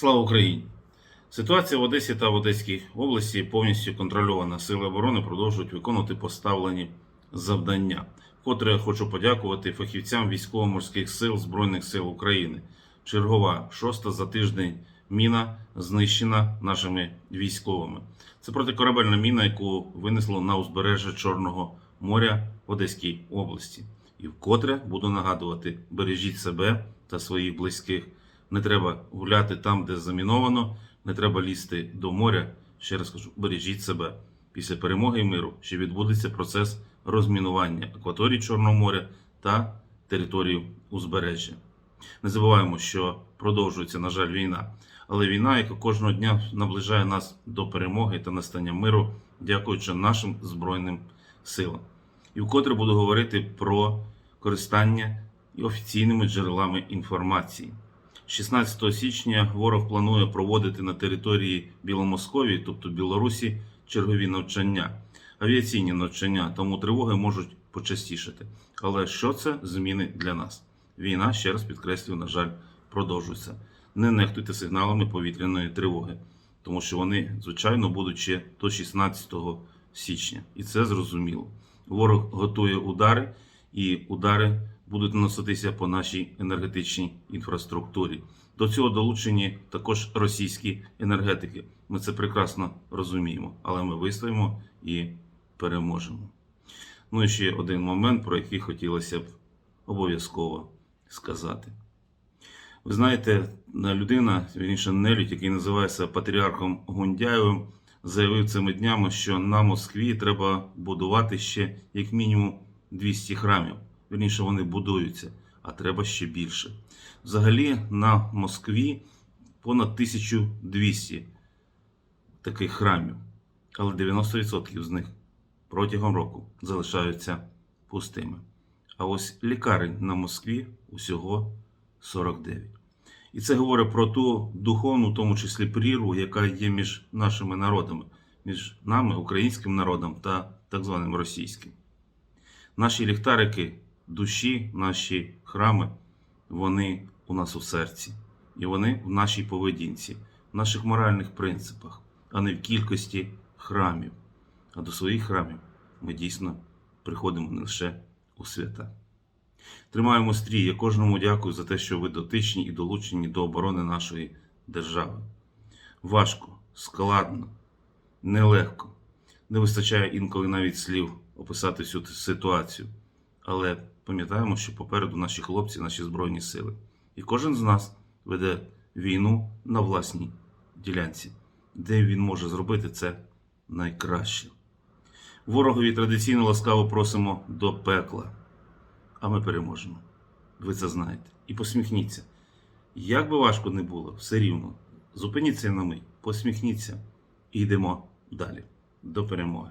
Слава Україні! Ситуація в Одесі та в Одеській області повністю контрольована. Сили оборони продовжують виконувати поставлені завдання. Вкотре хочу подякувати фахівцям військово-морських сил Збройних сил України. Чергова шоста за тиждень міна знищена нашими військовими. Це протикорабельна міна, яку винесло на узбережжя Чорного моря в Одеській області. І вкотре буду нагадувати: бережіть себе та своїх близьких. Не треба гуляти там, де заміновано, не треба лізти до моря. Ще раз кажу, бережіть себе. Після перемоги миру ще відбудеться процес розмінування акваторії Чорного моря та території узбережжя. Не забуваємо, що продовжується, на жаль, війна. Але війна, яка кожного дня наближає нас до перемоги та настання миру, дякуючи нашим Збройним силам. І вкотре буду говорити про користання і офіційними джерелами інформації. 16 січня ворог планує проводити на території Біломосковії, тобто Білорусі, чергові навчання, авіаційні навчання, тому тривоги можуть почастішати. Але що це зміни для нас? Війна, ще раз підкреслюю, на жаль, продовжується. Не нехтуйте сигналами повітряної тривоги, тому що вони, звичайно, будуть ще до 16 січня. І це зрозуміло. Ворог готує удари, і удари будуть наноситися по нашій енергетичній інфраструктурі. До цього долучені також російські енергетики. Ми це прекрасно розуміємо, але ми вистоїмо і переможемо. Ну і ще один момент, про який хотілося б обов'язково сказати. Ви знаєте, людина, вірніше нелюдь, який називається патріархом Гундяєвим, заявив цими днями, що на Москві треба будувати ще як мінімум 200 храмів. Вірніше, вони будуються, а треба ще більше. Взагалі на Москві понад 1200 таких храмів, але 90% з них протягом року залишаються пустими. А ось лікарень на Москві усього 49. І це говорить про ту духовну, в тому числі прірву, яка є між нашими народами, між нами, українським народом та так званим російським. Наші ліхтарики душі, наші храми, вони у нас у серці. І вони в нашій поведінці, в наших моральних принципах, а не в кількості храмів. А до своїх храмів ми дійсно приходимо не лише у свята. Тримаємо стрій. Я кожному дякую за те, що ви дотичні і долучені до оборони нашої держави. Важко, складно, нелегко. Не вистачає інколи навіть слів описати всю ситуацію. Але пам'ятаємо, що попереду наші хлопці, наші збройні сили. І кожен з нас веде війну на власній ділянці, де він може зробити це найкраще. Ворогові традиційно ласкаво просимо до пекла, а ми переможемо. Ви це знаєте. І посміхніться. Як би важко не було, все рівно. Зупиніться на мить, посміхніться і йдемо далі. До перемоги.